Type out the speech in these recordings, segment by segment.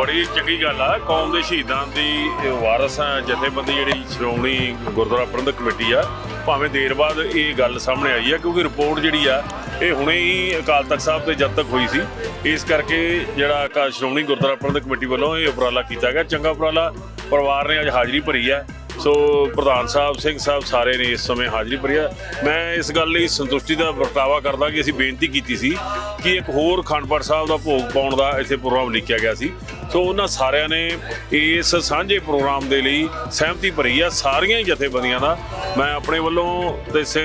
ਬੜੀ ਚੰਗੀ ਗੱਲ ਆ। ਕੌਮ ਦੇ ਸ਼ਹੀਦਾਂ ਦੀ ਵਾਰਸ ਆ, ਜਥੇਬੰਦੀ ਜਿਹੜੀ ਸ਼੍ਰੋਮਣੀ ਗੁਰਦੁਆਰਾ ਪ੍ਰਬੰਧਕ ਕਮੇਟੀ ਆ, ਭਾਵੇਂ ਦੇਰ ਬਾਅਦ ਇਹ ਗੱਲ ਸਾਹਮਣੇ ਆਈ ਆ, ਕਿਉਂਕਿ ਰਿਪੋਰਟ ਜਿਹੜੀ ਆ, ਇਹ ਹੁਣੇ ਹੀ ਅਕਾਲ ਤਖਤ ਸਾਹਿਬ ਤੇ ਜਦ ਤੱਕ ਹੋਈ ਸੀ, ਇਸ ਕਰਕੇ ਜਿਹੜਾ ਅਕਾਲ ਸ਼੍ਰੋਮਣੀ ਗੁਰਦੁਆਰਾ ਪ੍ਰਬੰਧਕ ਕਮੇਟੀ ਵੱਲੋਂ ਇਹ ਉਪਰਾਲਾ ਕੀਤਾ ਗਿਆ। ਚੰਗਾ ਉਪਰਾਲਾ ਪਰਿਵਾਰ ਨੇ ਅੱਜ ਹਾਜ਼ਰੀ ਭਰੀ ਹੈ ਸੋ ਪ੍ਰਧਾਨ ਸਾਹਿਬ, ਸਿੰਘ ਸਾਹਿਬ ਸਾਰੇ ਨੇ ਇਸ ਸਮੇਂ ਹਾਜ਼ਰੀ ਭਰੀ ਆ। ਮੈਂ ਇਸ ਗੱਲ ਲਈ ਸੰਤੁਸ਼ਟੀ ਦਾ ਵਰਤਾਵਾ ਕਰਦਾ ਕਿ ਅਸੀਂ ਬੇਨਤੀ ਕੀਤੀ ਸੀ ਕਿ ਇੱਕ ਹੋਰ ਖੰਡਪੜ ਸਾਹਿਬ ਦਾ ਭੋਗ ਪਾਉਣ ਦਾ ਇੱਥੇ ਪ੍ਰੋਗਰਾਮ ਲਿਖਿਆ ਗਿਆ ਸੀ। ਸੋ ਉਹਨਾਂ ਸਾਰਿਆਂ ਨੇ ਇਸ ਸਾਂਝੇ ਪ੍ਰੋਗਰਾਮ ਦੇ ਲਈ ਸਹਿਮਤੀ ਭਰੀ ਆ ਸਾਰੀਆਂ ਹੀ ਜਥੇਬੰਦੀਆਂ ਦਾ। ਮੈਂ ਆਪਣੇ ਵੱਲੋਂ ਤੇ ਸ-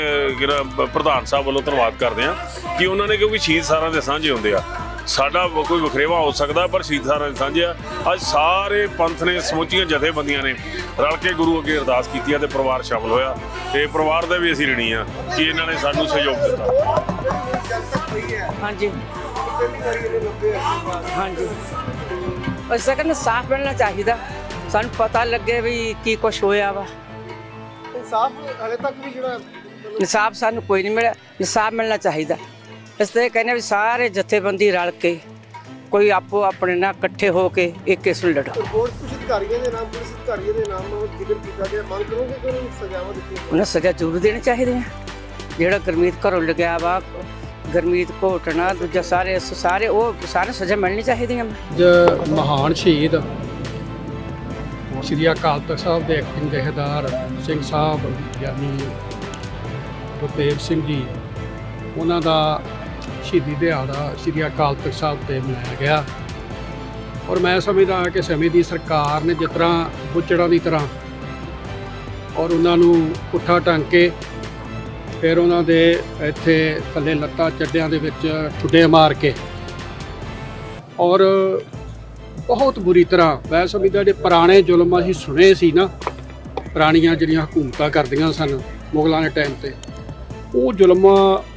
ਪ੍ਰਧਾਨ ਸਾਹਿਬ ਵੱਲੋਂ ਧੰਨਵਾਦ ਕਰਦੇ ਆ ਕਿ ਉਹਨਾਂ ਨੇ ਕਿਉਂਕਿ ਸ਼ਹੀਦ ਸਾਰਿਆਂ ਦੇ ਸਾਂਝੇ ਹੁੰਦੇ ਆ। ਸਾਡਾ ਕੋਈ ਵਖਰੇਵਾ ਹੋ ਸਕਦਾ ਪਰ ਸ਼ਹੀਦ ਸਾਰਿਆਂ ਦੇ ਸਾਂਝੇ ਆ। ਅੱਜ ਸਾਰੇ ਪੰਥ ਨੇ ਸਮੁੱਚੀਆਂ ਜਥੇਬੰਦੀਆਂ ਨੇ ਰਲ ਕੇ ਗੁਰੂ ਅੱਗੇ ਅਰਦਾਸ ਕੀਤੀ ਆ ਤੇ ਪਰਿਵਾਰ ਸ਼ਾਮਲ ਹੋਇਆ। ਤੇ ਪਰਿਵਾਰ ਦਾ ਵੀ ਅਸੀਂ ਰਣੀ ਆ ਕਿ ਇਹਨਾਂ ਨੇ ਸਾਨੂੰ ਸਹਿਯੋਗ ਦਿੱਤਾ। ਹਾਂਜੀ। ਹਾਂਜੀ। ਬਸ ਸਕਨ ਸਾਫ਼ ਮਿਲਣਾ ਚਾਹੀਦਾ। ਸਾਨੂੰ ਪਤਾ ਲੱਗੇ ਵੀ ਕੀ ਕੁਛ ਹੋਇਆ ਵਾ। ਇਨਸਾਫ ਹਲੇ ਤੱਕ ਵੀ ਜਿਹੜਾ ਇਨਸਾਫ ਸਾਨੂੰ ਕੋਈ ਨਹੀਂ ਮਿਲਿਆ। ਇਨਸਾਫ ਮਿਲਣਾ ਚਾਹੀਦਾ। ਇਸ ਤੇ ਕਹਿੰਦੇ ਵੀ ਸਾਰੇ ਜਥੇਬੰਦੀ ਰਲ ਕੇ ਕੋਈ ਆਪੋ ਆਪਣੇ ਨਾਲ ਇਕੱਠੇ ਹੋ ਕੇ ਇੱਕ ਕੇਸ ਨੂੰ ਲੜੋ। ਰਿਪੋਰਟ ਕੁਝ ਅਧਿਕਾਰੀਆਂ ਦੇ ਨਾਮ ਪੁਲਿਸ ਅਧਿਕਾਰੀਆਂ ਦੇ ਨਾਮ ਜ਼ਿਕਰ ਕੀਤਾ ਗਿਆ। ਮੰਗ ਕਰੋਗੇ ਕਿ ਉਹਨਾਂ ਨੂੰ ਸਜ਼ਾਵਾਂ ਦਿੱਤੀਆਂ? ਉਹਨਾਂ ਸਜ਼ਾ ਜ਼ਰੂਰ ਦੇਣੀ ਚਾਹੀਦੀ ਹੈ। ਜਿਹੜਾ ਗੁਰਮੀਤ ਘਰੋਂ ਲੱਗਿਆ ਵਾ ਗੁਰਮੀਤ ਘੋਟਣਾ, ਦੂਜਾ ਸਾਰੇ ਸਾਰੇ ਉਹ, ਸਾਰੇ ਸਜ਼ਾ ਮਿਲਣੀ ਚਾਹੀਦੀ ਹੈ ਅੱਜ ਮਹਾਨ ਸ਼ਹੀਦ ਸ੍ਰੀ ਅਕਾਲ ਤਖਤ ਸਾਹਿਬ ਦੇ ਐਕਟਿੰਗ ਜਥੇਦਾਰ ਸਿੰਘ ਸਾਹਿਬ ਯਾਨੀ ਗੁਰਦੇਵ ਸਿੰਘ ਜੀ, ਉਹਨਾਂ ਦਾ ਸ਼ਹੀਦੀ ਦਿਹਾੜਾ ਸ੍ਰੀ ਅਕਾਲ ਤਖਤ ਸਾਹਿਬ ਤੇ ਮਨਾਇਆ ਗਿਆ। ਔਰ ਮੈਂ ਸਮਝਦਾ ਹਾਂ ਕਿ ਸਮੇਂ ਦੀ ਸਰਕਾਰ ਨੇ ਜਿਸ ਤਰ੍ਹਾਂ ਬੁੱਚੜਾਂ ਦੀ ਤਰ੍ਹਾਂ ਔਰ ਉਹਨਾਂ ਨੂੰ ਪੁੱਠਾ ਟੰਗ ਕੇ ਫਿਰ ਉਹਨਾਂ ਦੇ ਇੱਥੇ ਥੱਲੇ ਲੱਤਾਂ ਚੱਡਿਆਂ ਦੇ ਵਿੱਚ ਠੁੱਡੇ ਮਾਰ ਕੇ ਔਰ ਬਹੁਤ ਬੁਰੀ ਤਰ੍ਹਾਂ, ਮੈਂ ਸਮਝਦਾ ਜਿਹੜੇ ਪੁਰਾਣੇ ਜ਼ੁਲਮ ਅਸੀਂ ਸੁਣੇ ਸੀ ਨਾ, ਪੁਰਾਣੀਆਂ ਜਿਹੜੀਆਂ ਹਕੂਮਤਾਂ ਕਰਦੀਆਂ ਸਨ ਮੁਗਲਾਂ ਦੇ ਟਾਈਮ ਤੇ, ਉਹ ਜ਼ੁਲਮ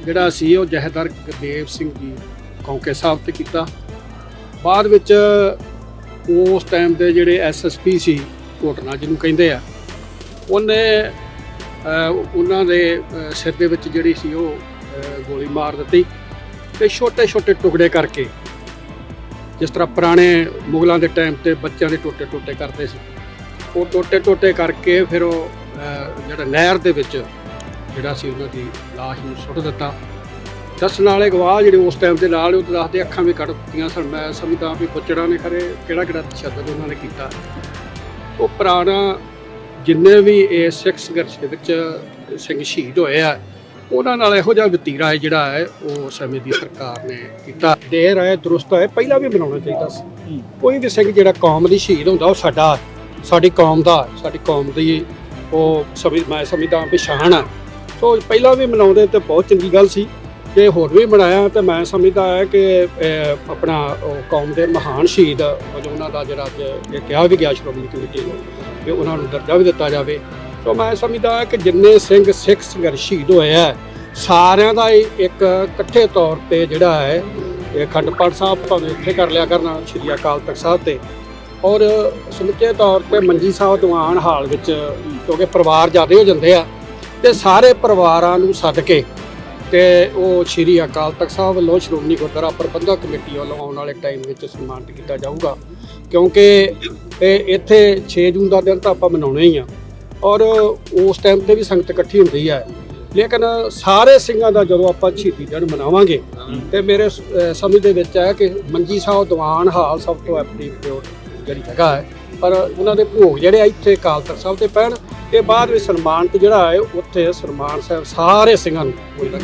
ਜਿਹੜਾ ਸੀ ਉਹ ਜਹਦਰ ਗੁਰਦੇਵ ਸਿੰਘ ਜੀ ਕੌਂਕੇ ਸਾਹਿਬ ਤੇ ਕੀਤਾ। ਬਾਅਦ ਵਿੱਚ ਉਸ ਟਾਈਮ ਦੇ ਜਿਹੜੇ ਐਸਐਸਪੀ ਸੀ ਕੋਟਨਾ ਜਿਹਨੂੰ ਕਹਿੰਦੇ ਆ, ਉਹਨੇ ਉਹਨਾਂ ਦੇ ਸਿਰ ਦੇ ਵਿੱਚ ਜਿਹੜੀ ਸੀ ਉਹ ਗੋਲੀ ਮਾਰ ਦਿੱਤੀ ਤੇ ਛੋਟੇ ਛੋਟੇ ਟੁਕੜੇ ਕਰਕੇ, ਜਿਸ ਤਰ੍ਹਾਂ ਪੁਰਾਣੇ ਮੁਗਲਾਂ ਦੇ ਟਾਈਮ ਤੇ ਬੱਚਿਆਂ ਦੇ ਟੋਟੇ ਟੋਟੇ ਕਰਦੇ ਸੀ, ਉਹ ਟੋਟੇ ਟੋਟੇ ਕਰਕੇ ਫਿਰ ਉਹ ਜਿਹੜਾ ਨਹਿਰ ਦੇ ਵਿੱਚ ਜਿਹੜਾ ਸੀ ਉਹਨਾਂ ਦੀ ਲਾਸ਼ ਨੂੰ ਸੁੱਟ ਦਿੱਤਾ। ਦੱਸਣ ਵਾਲੇ ਗਵਾਹ ਜਿਹੜੇ ਉਸ ਟਾਈਮ ਦੇ ਨਾਲ ਉਹ ਦੱਸਦੇ ਅੱਖਾਂ ਵੀ ਕੱਢ ਦਿੱਤੀਆਂ ਸਨ। ਮੈਂ ਸਮਝਦਾ ਵੀ ਬੁੱਚੜਾਂ ਨੇ ਖਰੇ ਕਿਹੜਾ ਕਿਹੜਾ ਤਸ਼ੱਦਦ ਉਹਨਾਂ ਨੇ ਕੀਤਾ। ਉਹ ਪੁਰਾਣਾ ਜਿੰਨੇ ਵੀ ਇਹ ਸਿੱਖ ਸੰਘਰਸ਼ ਦੇ ਵਿੱਚ ਸਿੰਘ ਸ਼ਹੀਦ ਹੋਏ ਆ, ਉਹਨਾਂ ਨਾਲ ਇਹੋ ਜਿਹਾ ਵਤੀਰਾ ਜਿਹੜਾ ਹੈ, ਉਹ ਸਮੇਂ ਦੀ ਸਰਕਾਰ ਨੇ ਕੀਤਾ। ਦੇਰ ਹੈ, ਦਰੁਸਤ ਹੈ, ਪਹਿਲਾਂ ਵੀ ਬਣਾਉਣਾ ਚਾਹੀਦਾ ਸੀ। ਕੋਈ ਵੀ ਸਿੰਘ ਜਿਹੜਾ ਕੌਮ ਦੀ ਸ਼ਹੀਦ ਹੁੰਦਾ, ਉਹ ਸਾਡਾ, ਸਾਡੀ ਕੌਮ ਦਾ, ਸਾਡੀ ਕੌਮ ਦੀ ਉਹ ਸਮਝ ਮੈਂ ਸਮਝਦਾ ਪਛਾਣ ਸ਼ਾਨ ਆ। ਸੋ ਪਹਿਲਾਂ ਵੀ ਮਨਾਉਂਦੇ ਤੇ ਬਹੁਤ ਚੰਗੀ ਗੱਲ ਸੀ। ਜੇ ਹੋਰ ਵੀ ਬਣਾਇਆ ਤੇ ਮੈਂ ਸਮਝਦਾ ਹੈ ਕਿ ਆਪਣਾ ਉਹ ਕੌਮ ਦੇ ਮਹਾਨ ਸ਼ਹੀਦ ਵਜੋਂ ਉਹਨਾਂ ਦਾ ਜਿਹੜਾ ਅੱਜ ਇਹ ਕਿਹਾ ਵੀ ਗਿਆ ਸ਼੍ਰੋਮਣੀ ਕਮੇਟੀ ਨੂੰ ਕਿ ਉਹਨਾਂ ਨੂੰ ਦਰਜਾ ਵੀ ਦਿੱਤਾ ਜਾਵੇ। ਸੋ ਮੈਂ ਸਮਝਦਾ ਕਿ ਜਿੰਨੇ ਸਿੰਘ ਸਿੱਖ ਸੰਘਰਸ਼ ਸ਼ਹੀਦ ਹੋਏ ਆ, ਸਾਰਿਆਂ ਦਾ ਹੀ ਇੱਕ ਇਕੱਠੇ ਤੌਰ ਤੇ ਜਿਹੜਾ ਹੈ, ਇਹ ਅਖੰਡ ਪਾਠ ਸਾਹਿਬ ਭਾਵੇਂ ਇੱਥੇ ਕਰ ਲਿਆ ਕਰਨਾ ਸ਼੍ਰੀ ਅਕਾਲ ਤਖਤ ਸਾਹਿਬ ਤੇ। ਔਰ ਸਮੁੱਚੇ ਤੌਰ ਤੇ ਮੰਜੀ ਸਾਹਿਬ ਦੀਵਾਨ ਹਾਲ ਵਿੱਚ ਕਿਉਂਕਿ ਪਰਿਵਾਰ ਜ਼ਿਆਦੇ ਹੋ ਜਾਂਦੇ ਆ, ਤੇ ਸਾਰੇ ਪਰਿਵਾਰਾਂ ਨੂੰ ਸੱਦ ਕੇ ਤੇ ਉਹ ਸ਼੍ਰੀ ਅਕਾਲ ਤਖਤ ਸਾਹਿਬ ਵੱਲੋਂ ਸ਼੍ਰੋਮਣੀ ਗੁਰਦੁਆਰਾ ਪ੍ਰਬੰਧਕ ਕਮੇਟੀ ਵੱਲੋਂ ਆਉਣ ਵਾਲੇ ਟਾਈਮ ਵਿੱਚ ਸਨਮਾਨਿਤ ਕੀਤਾ ਜਾਊਗਾ। ਕਿਉਂਕਿ ਇਹ ਇੱਥੇ 6 ਜੂਨ ਦਾ ਦਿਨ ਤਾਂ ਆਪਾਂ ਮਨਾਉਣਾ ਹੀ ਆ। ਔਰ ਉਸ ਟਾਈਮ ਤੇ ਵੀ ਸੰਗਤ ਇਕੱਠੀ ਹੁੰਦੀ ਹੈ ਲੇਕਿਨ ਸਾਰੇ ਸਿੰਘਾਂ ਦਾ ਜਦੋਂ ਆਪਾਂ ਸ਼ਹੀਦੀ ਦਿਨ ਮਨਾਵਾਂਗੇ, ਤੇ ਮੇਰੇ ਸਮਝ ਦੇ ਵਿੱਚ ਹੈ ਕਿ ਮੰਜੀ ਸਾਹਿਬ, ਦੀਵਾਨ ਹਾਲ ਸਭ ਤੋਂ ਆਪਣੀ ਐਪਰੀਪਿਓਰ ਜਿਹੜੀ ਜਗ੍ਹਾ ਹੈ। ਪਰ ਉਹਨਾਂ ਦੇ ਭੋਗ ਜਿਹੜੇ ਆ ਇੱਥੇ ਅਕਾਲ ਤਖਤ ਸਾਹਿਬ ਤੇ ਪੈਣ, ਇਹ ਬਾਅਦ ਵਿੱਚ ਸਨਮਾਨਿਤ ਜਿਹੜਾ ਹੈ, ਉੱਥੇ ਸਨਮਾਨ ਸਾਹਿਬ ਸਾਰੇ ਸਿੰਘਾਂ ਨੂੰ ਹੋਏਗਾ